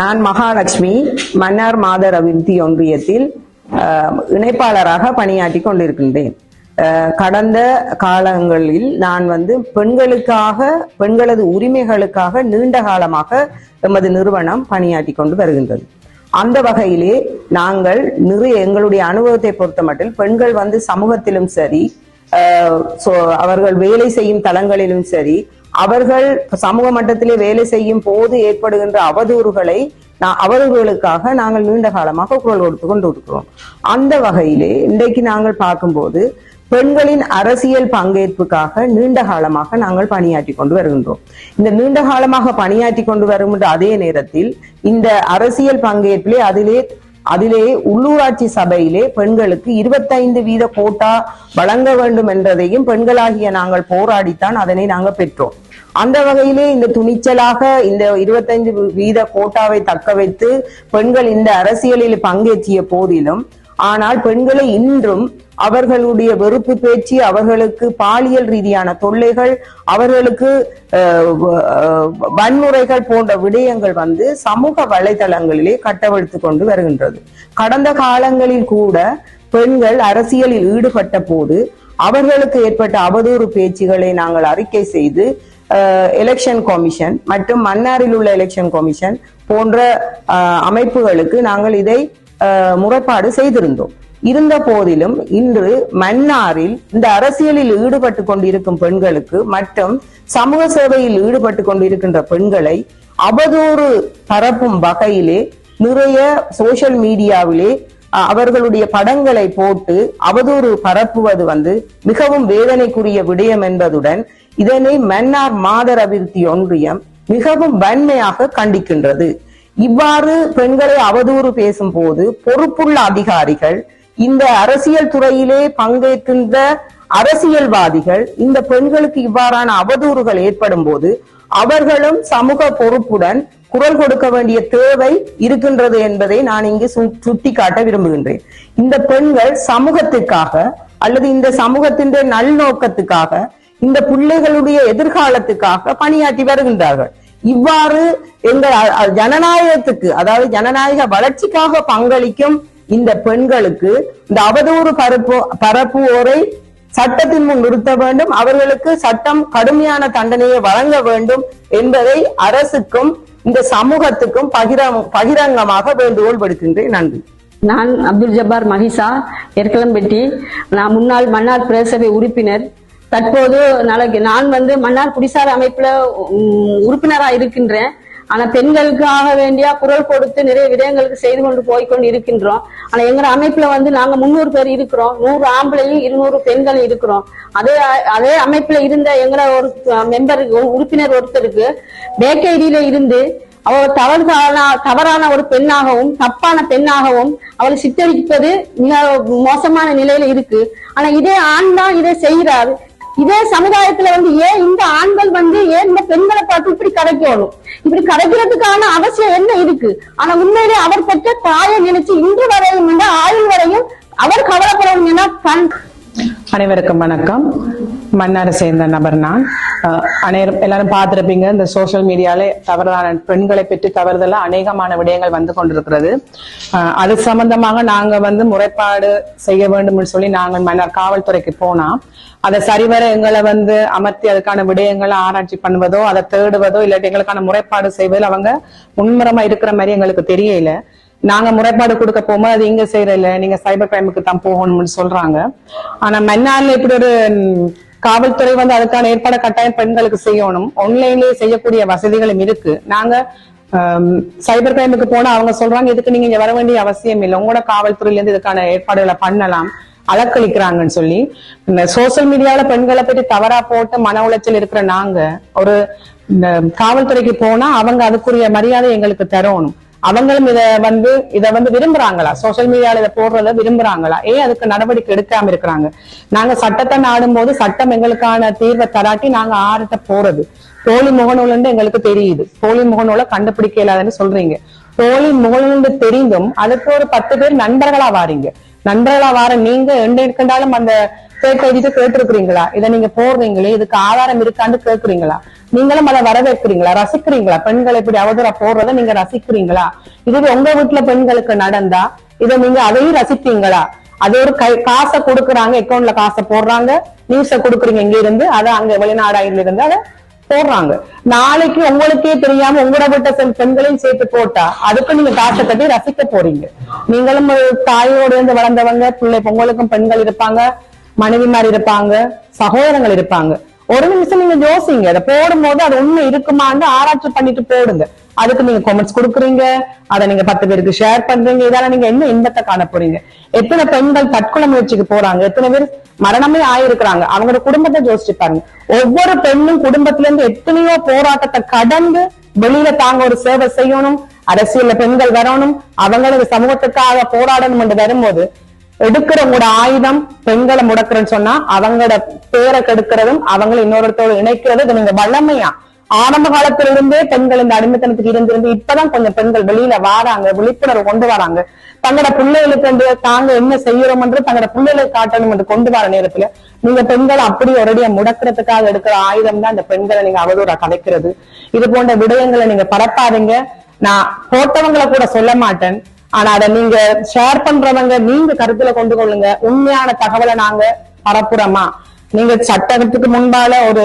நான் மகாலட்சுமி மன்னார் மாதர் அபிவிருத்தி ஒன்றியத்தில் இணைப்பாளராக பணியாற்றி கொண்டிருக்கின்றேன். கடந்த காலங்களில் நான் வந்து பெண்களுக்காக பெண்களது உரிமைகளுக்காக நீண்ட காலமாக எமது நிறுவனம் பணியாற்றி கொண்டு வருகின்றது. அந்த வகையிலே நாங்கள் நிறைய எங்களுடைய அனுபவத்தை பொறுத்தமட்டில் பெண்கள் வந்து சமூகத்திலும் சரி அவர்கள் வேலை செய்யும் தளங்களிலும் சரி அவர்கள் சமூக மட்டத்திலே வேலை செய்யும் போது ஏற்படுகின்ற அவதூறுகளை நா- நாங்கள் நீண்ட காலமாக குரல் கொடுத்து கொண்டு இருக்கிறோம் அந்த வகையிலே இன்றைக்கு நாங்கள் பார்க்கும்போது பெண்களின் அரசியல் பங்கேற்புக்காக நீண்ட காலமாக நாங்கள் பணியாற்றி கொண்டு வருகின்றோம். இந்த நீண்ட காலமாக பணியாற்றி கொண்டு வருகின்ற அதே நேரத்தில் இந்த அரசியல் பங்கேற்பிலே அதிலே அதிலே உள்ளூராட்சி சபையிலே பெண்களுக்கு இருபத்தைந்து வீத கோட்டா வழங்க வேண்டும் என்றதையும் பெண்களாகிய நாங்கள் போராடித்தான் அதனை நாங்கள் பெற்றோம். அந்த வகையிலே இந்த துணிச்சலாக இந்த இருபத்தைந்து வீத கோட்டாவை தக்க வைத்து பெண்கள் இந்த அரசியலில் பங்கேற்றிய போதிலும் ஆனால் பெண்களை இன்றும் அவர்களுடைய வெறுப்பு பேச்சு அவர்களுக்கு பாலியல் ரீதியான தொல்லைகள் அவர்களுக்கு வன்முறைகள் போன்ற விடயங்கள் வந்து சமூக வலைதளங்களிலே கட்டவிழ்த்து கொண்டு வருகின்றது. கடந்த காலங்களில் கூட பெண்கள் அரசியலில் ஈடுபட்ட போது அவர்களுக்கு ஏற்பட்ட அவதூறு பேச்சுகளை நாங்கள் அறிக்கை செய்து எலெக்ஷன் கமிஷன் மற்றும் மன்னாரில் உள்ள எலெக்ஷன் கமிஷன் போன்ற அஹ், அமைப்புகளுக்கு நாங்கள் இதை முறைப்பாடு செய்திருந்தோம். இருந்த போதிலும் இன்று மன்னாரில் இந்த அரசியலில் ஈடுபட்டு கொண்டிருக்கும் பெண்களுக்கு மற்றும் சமூக சேவையில் ஈடுபட்டு கொண்டிருக்கின்ற பெண்களை அவதூறு பரப்பும் வகையிலே நிறைய சோசியல் மீடியாவிலே அஹ், அவர்களுடைய படங்களை போட்டு அவதூறு பரப்புவது வந்து மிகவும் வேதனைக்குரிய விடயம் என்பதுடன் இதனை மன்னார் மாதர் அபிவிருத்தி ஒன்றியம் மிகவும் வன்மையாக கண்டிக்கின்றது. இவ்வாறு பெண்களை அவதூறு பேசும் போது பொறுப்புள்ள அதிகாரிகள் இந்த அரசியல் துறையிலே பங்கேற்கின்ற அரசியல்வாதிகள் இந்த பெண்களுக்கு இவ்வாறான அவதூறுகள் ஏற்படும் போது அவர்களும் சமூக பொறுப்புடன் குரல் கொடுக்க வேண்டிய தேவை இருக்கின்றது என்பதை நான் இங்கு சு- சுட்டிக்காட்ட விரும்புகின்றேன். இந்த பெண்கள் சமூகத்துக்காக அல்லது இந்த சமூகத்தின் நல்நோக்கத்துக்காக இந்த பிள்ளைகளுடைய எதிர்காலத்துக்காக பணியாற்றி வருகின்றார்கள். இவ்வாறு எங்கள் ஜனநாயகத்துக்கு அதாவது ஜனநாயக வளர்ச்சிக்காக பங்களிக்கும் இந்த பெண்களுக்கு இந்த அவதூறு பரப்பு பரப்புவோரை சட்டத்தின் முன் நிறுத்த வேண்டும். அவர்களுக்கு சட்டம் கடுமையான தண்டனையை வழங்க வேண்டும் என்பதை அரசுக்கும் இந்த சமூகத்துக்கும் பகிரம் பகிரங்கமாக வேண்டுகோள் விடுக்கின்றேன். நன்றி. நான் அப்துல் ஜப்பார் மஹிசா எர்கலம்பெட்டி. நான் முன்னாள் மன்னார் பிரதேசபை உறுப்பினர். தற்போது நாளைக்கு நான் வந்து மன்னார் குடிசார் அமைப்புல உறுப்பினராக இருக்கின்றேன். ஆனா பெண்களுக்காக வேண்டிய குரல் கொடுத்து நிறைய விடயங்களுக்கு செய்து கொண்டு போய்க்கொண்டு இருக்கின்றோம். ஆனா எங்க அமைப்புல வந்து நாங்க முன்னூறு பேர் இருக்கிறோம். நூறு ஆம்பளையும் இருநூறு பெண்களும் இருக்கிறோம். அதே அதே அமைப்புல இருந்த எங்களை ஒரு மெம்பர் உறுப்பினர் ஒருத்தருக்கு பேக்கைடியில இருந்து அவள் தவறான தவறான ஒரு பெண்ணாகவும் தப்பான பெண்ணாகவும் அவளை சித்தரிப்பது மிக மோசமான நிலையில இருக்கு. ஆனா இதே ஆண் தான் இதை செய்யறாரு இதே சமுதாயத்துல வந்து ஏன் இந்த ஆண்கள் வந்து ஏன் இந்த பெண்களை பார்த்து இப்படி கரைக்கணும்? இப்படி கரைக்கிறதுக்கான அவசியம் என்ன இருக்கு? ஆனா உண்மையிலே அவர் பெற்ற தாயை நினைச்சு இன்று வரையும் வந்து ஆயுள் வரையும் அவர் கவலைப்படணும் ஏன்னா தன் அனைவருக்கும் வணக்கம். மன்னாரை சேர்ந்த நபர் நான். அஹ், அனைவரும் எல்லாரும் பார்த்திருப்பீங்க இந்த சோஷியல் மீடியால தவறான பெண்களை பற்றி தவறுதல அநேகமான விடயங்கள் வந்து கொண்டிருக்கிறது. அது சம்பந்தமாக நாங்க வந்து முறைப்பாடு செய்ய வேண்டும் சொல்லி நாங்கள் மன்னர் காவல்துறைக்கு போனா அதை சரிவர எங்களை வந்து அமர்த்தி அதுக்கான விடயங்களை ஆராய்ச்சி பண்ணுவதோ அதை தேடுவதோ இல்லாட்டி எங்களுக்கான முறைப்பாடு செய்வதில் அவங்க முன்முறமா இருக்கிற மாதிரி எங்களுக்கு தெரியல. நாங்க முறைப்பாடு கொடுக்க போகும்போது அது இங்க செய்யறதில்ல நீங்க சைபர் கிரைமுக்கு தான் போகணும்னு சொல்றாங்க. ஆனா மன்னார்ல இப்படி ஒரு காவல்துறை வந்து அதுக்கான ஏற்பாடு கட்டாயம் பெண்களுக்கு செய்யணும். ஆன்லைன்லயே செய்யக்கூடிய வசதிகளும் இருக்கு. நாங்க சைபர் கிரைமுக்கு போனா அவங்க சொல்றாங்க இதுக்கு நீங்க இங்க வர வேண்டிய அவசியம் இல்லை. உங்களோட காவல்துறையில இருந்து இதுக்கான ஏற்பாடுகளை பண்ணலாம். அலக்களிக்கிறாங்கன்னு சொல்லி இந்த சோசியல் மீடியால பெண்களை பற்றி தவறா போட்டு மன உளைச்சல் இருக்கிற நாங்க ஒரு காவல்துறைக்கு போனா அவங்க அதுக்குரிய மரியாதை எங்களுக்கு தரணும். அவங்களும் இத வந்து இத வந்து விரும்புறாங்களா? சோசியல் மீடியால இதை போடுறத விரும்புறாங்களா? ஏன் அதுக்கு நடவடிக்கை எடுக்காம இருக்கிறாங்க? நாங்க சட்டத்தை நாடும் போது சட்டம் எங்களுக்கான தீர்வை தராட்டி நாங்க ஆறுட்ட போறது போலி முகநூல்னு எங்களுக்கு தெரியுது. போலி முகநூலை கண்டுபிடிக்க இல்லாதன்னு சொல்றீங்க. போலி முகநூல் தெரிந்தும் அதுக்கு ஒரு பத்து பேர் நண்பர்களா வாரீங்க. நண்பர்களா வார நீங்க எண்டு இருக்கின்றாலும் அந்த கேட்க எழுதிட்டு கேட்டிருக்கிறீங்களா? இதை நீங்க போடுறீங்களே இதுக்கு ஆதாரம் இருக்கான்னு கேட்கறீங்களா? நீங்களும் அதை வரவேற்கிறீங்களா? ரசிக்கிறீங்களா? பெண்கள் இப்படி அவதூற போடுறதை நீங்க ரசிக்கிறீங்களா? இதுவே உங்க வீட்டுல பெண்களுக்கு நடந்தா இதை நீங்க அதையும் ரசிப்பீங்களா? அது ஒரு கை காசை கொடுக்குறாங்க அக்கௌண்ட்ல காசை போடுறாங்க நியூஸ கொடுக்குறீங்க இங்க இருந்து அதை அங்க வெளிநாடாயில இருந்து அதை போடுறாங்க. நாளைக்கு உங்களுக்கே தெரியாம உங்களோட விட்ட செல் பெண்களையும் சேர்த்து போட்டா அதுக்கு நீங்க காசை கட்டி ரசிக்க போறீங்க. நீங்களும் தாயோடு இருந்து வளர்ந்தவங்க பிள்ளை உங்களுக்கும் பெண்கள் இருப்பாங்க. மனைவிமார் இருப்பாங்க சகோதரங்கள் இருப்பாங்க. ஒரு நிமிஷம் நீங்க யோசிங்க. அதை போடும்போது அது உண்மை இருக்குமான்னு ஆராய்ச்சி பண்ணிட்டு போடுங்க அதுக்கு நீங்க கமெண்ட்ஸ் கொடுக்குறீங்க. அதை நீங்க பத்து பேருக்கு ஷேர் பண்றீங்க. இதால நீங்க என்ன இன்பத்தை காண போறீங்க? எத்தனை பெண்கள் தற்கொலை முயற்சிக்கு போறாங்க? எத்தனை பேர் மரணமே ஆயிருக்கிறாங்க? அவங்களோட குடும்பத்தை யோசிச்சு பாருங்க. ஒவ்வொரு பெண்ணும் குடும்பத்துல இருந்து எத்தனையோ போராட்டத்தை கடந்து வெளியில தாங்க ஒரு சேவை செய்யணும். அரசியல்ல பெண்கள் வரணும். அவங்களுக்கு சமூகத்துக்காக போராடணும் என்று வரும்போது எடுக்கிறவங்களோட ஆயுதம் பெண்களை முடக்கிறேன்னு சொன்னா அவங்களோட பேரை கெடுக்கிறதும் அவங்களை இன்னொருத்தோட இணைக்கிறது இது நீங்க வல்லமையா? ஆரம்ப காலத்திலிருந்தே பெண்கள் இந்த அடிமைத்தனத்துக்கு இருந்திருந்து இப்பதான் கொஞ்சம் பெண்கள் வெளியில வாராங்க விழிப்புணர்வு கொண்டு வராங்க. தங்களோட பிள்ளைகளுக்கு என்று தாங்க என்ன செய்யறோம் என்று தங்களோட பிள்ளைகளுக்கு காட்டணும் என்று கொண்டு வர நேரத்துல நீங்க பெண்களை அப்படி ஒரடியா முடக்கிறதுக்காக எடுக்கிற ஆயுதம் தான் இந்த பெண்களை நீங்க அவதூறா கலைக்கிறது இது போன்ற விடயங்களை நீங்க பரப்பாதீங்க. நான் போட்டவங்களை கூட சொல்ல மாட்டேன். ஆனா அதை நீங்க ஷேர் பண்றவங்க நீங்க கருத்துல கொண்டு கொள்ளுங்க. உண்மையான தகவலை நாங்க பரப்புறோமா? நீங்க சட்டத்துக்கு முன்பால ஒரு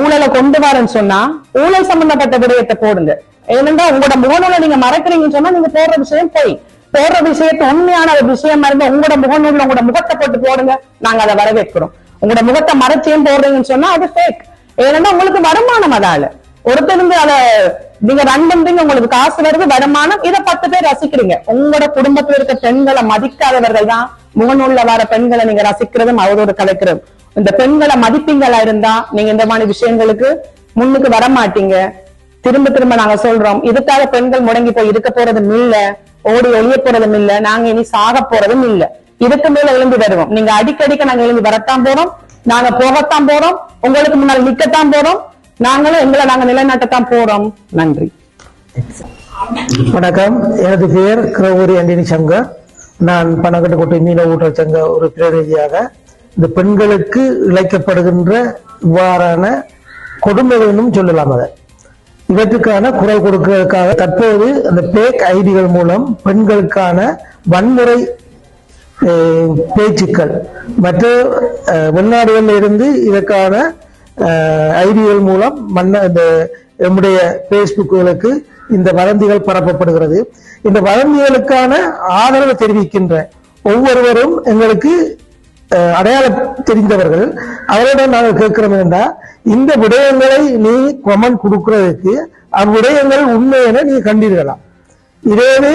ஊழலை கொண்டு வரேன்னு சொன்னா ஊழல் சம்பந்தப்பட்ட விடயத்தை போடுங்க. ஏனென்றா உங்களோட முகநூலை நீங்க மறக்கிறீங்கன்னு சொன்னா நீங்க போடுற விஷயம் போய். போடுற விஷயத்தை உண்மையான ஒரு விஷயமா இருந்தா உங்களோட முகநூல்ல உங்களோட முகத்தை போட்டு போடுங்க. நாங்க அதை வரவேற்கிறோம். உங்களோட முகத்தை மறைச்சியும் போடுறீங்கன்னு சொன்னா அது ஃபேக் ஏன்னா உங்களுக்கு வருமானம் அதால. ஒருத்தருந்து அத நீங்க ரன் பண்றீங்க உங்களுக்கு காசு வருது வருமானம் இத பத்து பேர் ரசிக்கிறீங்க. உங்களோட குடும்பத்துல இருக்க பெண்களை மதிக்காதவர்கள் தான் முகநூல்ல வர பெண்களை நீங்க ரசிக்கிறதும் அவரோட கலைக்கிறதும். இந்த பெண்களை மதிப்பீங்களா இருந்தா நீங்க இந்த மாதிரி விஷயங்களுக்கு முன்னுக்கு வர மாட்டீங்க. திரும்ப திரும்ப நாங்க சொல்றோம் இதுக்காக பெண்கள் முடங்கி போய் இருக்க போறதும் இல்ல ஓடி ஒளிய போறதும் இல்ல நாங்க இனி சாக போறதும் இல்ல. இதுக்கு மேல எழுந்து வருவோம். நீங்க அடிக்கடிக்கு நாங்க எழுந்து வரத்தான் போறோம் நாங்க போகத்தான் போறோம் உங்களுக்கு முன்னால் நிக்கத்தான் போறோம் நாங்களும் எங்களை நாங்க நிலைநாட்டத்தான் போறோம். நன்றி. வணக்கம். எனது பெயர் கிரௌரி அண்டினி சங்கர். நான் பணக்கட்டுக்கோட்டை மீன ஊட்டல் சங்க ஒரு பிரதிநிதியாக இந்த பெண்களுக்கு இழைக்கப்படுகின்ற இவ்வாறான கொடுமைகளும் சொல்லலாம் அதை. இவற்றுக்கான குரல் கொடுக்கிறதுக்காக தற்போது அந்த பேக் ஐடிகள் மூலம் பெண்களுக்கான வன்முறை பேச்சுக்கள். மற்ற வெளிநாடுகளில் இருந்து இதற்கான ஐடிகள் மூலம் மன்ன இந்த நம்முடைய பேஸ்புக்குகளுக்கு இந்த வதந்திகள் பரப்பப்படுகிறது. இந்த வதந்திகளுக்கான ஆதரவு தெரிவிக்கின்ற ஒவ்வொருவரும் எங்களுக்கு அஹ், அடையாளம் தெரிந்தவர்கள். அவரிடம் நாங்கள் கேட்கிறோம் என்றா இந்த விடயங்களை நீ கொமெண்ட் கொடுக்கிறதுக்கு அவ்விடயங்கள் உண்மை என நீ கண்டீர்களா? இதேவே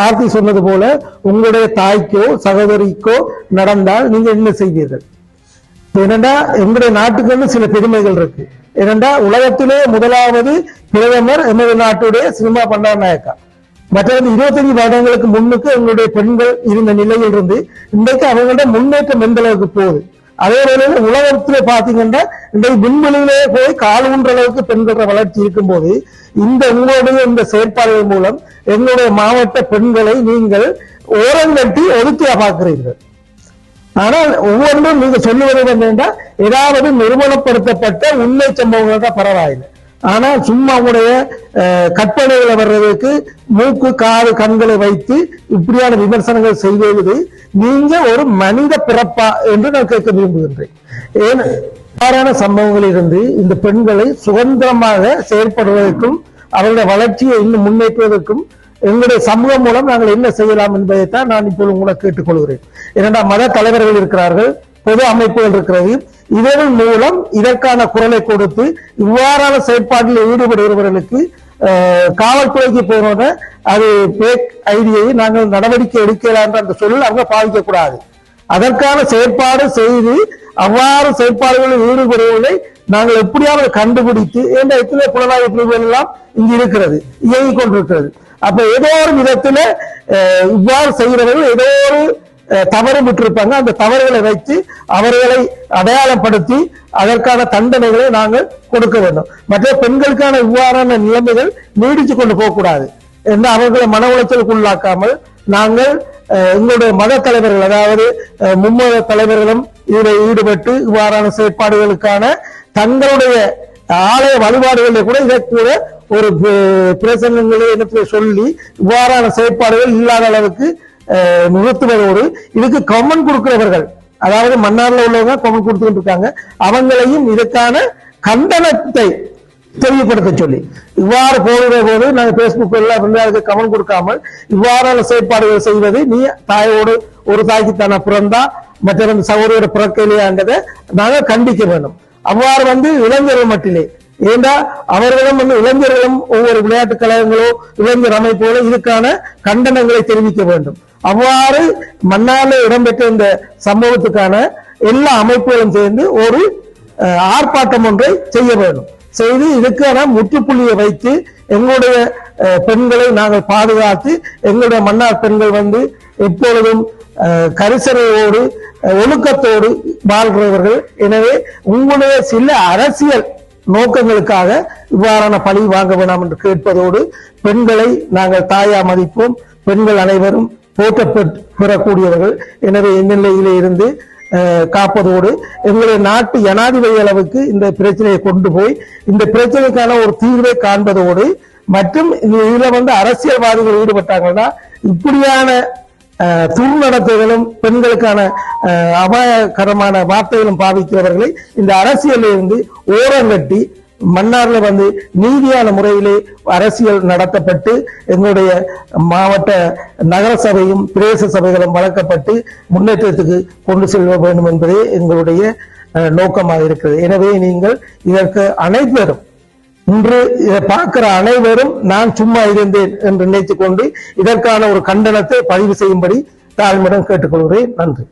ஆர்த்தி சொன்னது போல உங்களுடைய தாய்க்கோ சகோதரிக்கோ நடந்தால் நீங்க என்ன செய்வீர்கள்? ஏனென்றா எங்களுடைய நாட்டுக்கு வந்து சில பெருமைகள் இருக்கு. ஏனென்றா உலகத்திலே முதலாவது பிரதமர் எமது நாட்டுடைய சினிமா பண்டாரநாயக்கா. மற்றது இருபத்தஞ்சு வருடங்களுக்கு முன்னுக்கு எங்களுடைய பெண்கள் இருந்த நிலையில் இருந்து இன்றைக்கு அவங்களோட முன்னேற்றம் எந்த அளவுக்கு போகுது? அதே வேளையில உலகத்துல பாத்தீங்கன்னா இன்றைக்கு விண்வெளியிலே போய் கால் ஊன்ற அளவுக்கு பெண்களோட வளர்ச்சி இருக்கும்போது இந்த உங்களுடைய இந்த செயற்பாடுகள் மூலம் எங்களுடைய மாவட்ட பெண்களை நீங்கள் ஓரங்கட்டி ஒதுக்கியா பார்க்கிறீர்கள். ஆனால் ஒவ்வொன்றும் நீங்க சொல்லுவது என்னன்னா ஏதாவது நிறுவனப்படுத்தப்பட்ட உண்மை சம்பவங்கள் தான் பரவாயில்லை. ஆனா சும்மா உடைய கற்பனைகளை வர்றதுக்கு மூக்கு காது கண்களை வைத்து இப்படியான விமர்சனங்கள் செய்வது நீங்க ஒரு மனித பிறப்பா என்று நான் கேட்க விரும்புகின்றேன். ஏன் இவ்வாறான சம்பவங்களில் இருந்து இந்த பெண்களை சுதந்திரமாக செயல்படுவதற்கும் அவருடைய வளர்ச்சியை இன்னும் முன்னேற்றுவதற்கும் எங்களுடைய சமூகம் மூலம் நாங்கள் என்ன செய்யலாம் என்பதைத்தான் நான் இப்போது உங்களை கேட்டுக்கொள்கிறேன். இரண்டாம் மத தலைவர்கள் இருக்கிறார்கள் பொது அமைப்புகள் இருக்கிறது. இதன் மூலம் இதற்கான குரலை கொடுத்து இவ்வாறான செயற்பாட்டில் ஈடுபடுகிறவர்களுக்கு அஹ், காவல்துறைக்கு போனோட அது பேக் ஐடியை நாங்கள் நடவடிக்கை எடுக்கலாம் என்ற அந்த சொல்லில் அவங்க பாதிக்கக்கூடாது அதற்கான செயற்பாடு செய்து அவ்வாறு செயற்பாடுகளில் ஈடுபடுவதை நாங்கள் எப்படியாவது கண்டுபிடித்து என்ற எத்தனை புலனாய்வு பிரிவுகள் எல்லாம் இங்கு இருக்கிறது இயங்கிக் கொண்டிருக்கிறது. அப்ப ஏதோ ஒரு விதத்துல அஹ், இவ்வாறு செய்கிறவர்கள் ஏதோ ஒரு தவறு விட்டிருப்பாங்க. அந்த தவறுகளை வைத்து அவர்களை அடையாளப்படுத்தி அதற்கான தண்டனைகளை நாங்கள் கொடுக்க வேண்டும். மற்ற பெண்களுக்கான இவ்வாறான நிலைமைகள் நீடித்து கொண்டு போகக்கூடாது என்று அவர்களை மன உளைச்சலுக்கு உள்ளாக்காமல் நாங்கள் அஹ், எங்களுடைய மத தலைவர்கள் அதாவது அஹ், மும்மத தலைவர்களும் இதில் ஈடுபட்டு இவ்வாறான செயற்பாடுகளுக்கான தங்களுடைய ஆலய வழிபாடுகளில் கூட இதை கூட ஒரு பி- பிரசங்கங்களை இடத்துல சொல்லி இவ்வாறான செயற்பாடுகள் இல்லாத அளவுக்கு நிறுத்துவதோடு இதுக்கு கமன் கொடுக்கிறவர்கள் அதாவது மன்னார்ல உள்ளவங்க கமன் கொடுத்துட்டு இருக்காங்க அவங்களையும் இதற்கான கண்டனத்தை தெளிவுபடுத்த சொல்லி. இவ்வாறு போகிற போது நாங்கள் பேஸ்புக் எல்லாம் வந்து கவனம் கொடுக்காமல் இவ்வாறான செயற்பாடுகள் செய்வது நீ தாயோடு ஒரு தாய்க்கு தானே பிறந்தா மற்ற சகோதரோட பிறக்கலையான்றதை நாங்கள் கண்டிக்க வேண்டும். அவ்வாறு வந்து இளைஞர்கள் மட்டிலே ஏண்டா அவர்களும் வந்து இளைஞர்களும் ஒவ்வொரு விளையாட்டு கழகங்களோ இளைஞர் அமைப்புகளோ இதுக்கான கண்டனங்களை தெரிவிக்க வேண்டும். அவ்வாறு மன்னால இடம்பெற்ற இந்த சம்பவத்துக்கான எல்லா அமைப்புகளும் சேர்ந்து ஒரு ஆர்ப்பாட்டம் ஒன்றை செய்ய வேண்டும். செய்து இதுக்கான முற்றுப்புள்ளியை வைத்து எங்களுடைய பெண்களை நாங்கள் பாதுகாத்து எங்களுடைய மன்னார் பெண்கள் வந்து எப்பொழுதும் கரிசனையோடு ஒழுக்கத்தோடு வாழ்கிறவர்கள். எனவே உங்களுடைய சில அரசியல் நோக்கங்களுக்காக இவ்வாறான பழி வாங்க வேண்டாம் என்று கேட்பதோடு பெண்களை நாங்கள் தாயா மதிப்போம். பெண்கள் அனைவரும் போற்ற பெறக்கூடியவர்கள். எனவே இந்நிலையிலே இருந்து அஹ், காப்பதோடு எங்களுடைய நாட்டு ஜனாதிபதி அளவுக்கு இந்த பிரச்சனையை கொண்டு போய் இந்த பிரச்சனைக்கான ஒரு தீர்வை காண்பதோடு மற்றும் இதுல வந்து அரசியல்வாதிகள் ஈடுபட்டாங்கன்னா இப்படியான துர்நடத்தைகளும் பெண்களுக்கான அபாயகரமான வார்த்தைகளும் பாவிக்கிறவர்களை இந்த அரசியலில் இருந்து ஓரங்கட்டி மன்னார்ல வந்து நீதியான முறையிலே அரசியல் நடத்தப்பட்டு எங்களுடைய மாவட்ட நகர சபையும் பிரதேச சபைகளும் வளர்க்கப்பட்டு முன்னேற்றத்துக்கு கொண்டு செல்ல வேண்டும் என்பதே எங்களுடைய நோக்கமாக இருக்கிறது. எனவே நீங்கள் இதற்கு அனைவரும் இன்று இதை பார்க்கிற அனைவரும் நான் சும்மா இருந்தேன் என்று நினைத்துக் கொண்டு இதற்கான ஒரு கண்டனத்தை பதிவு செய்யும்படி தாழ்மையுடன் கேட்டுக்கொள்கிறேன். நன்றி.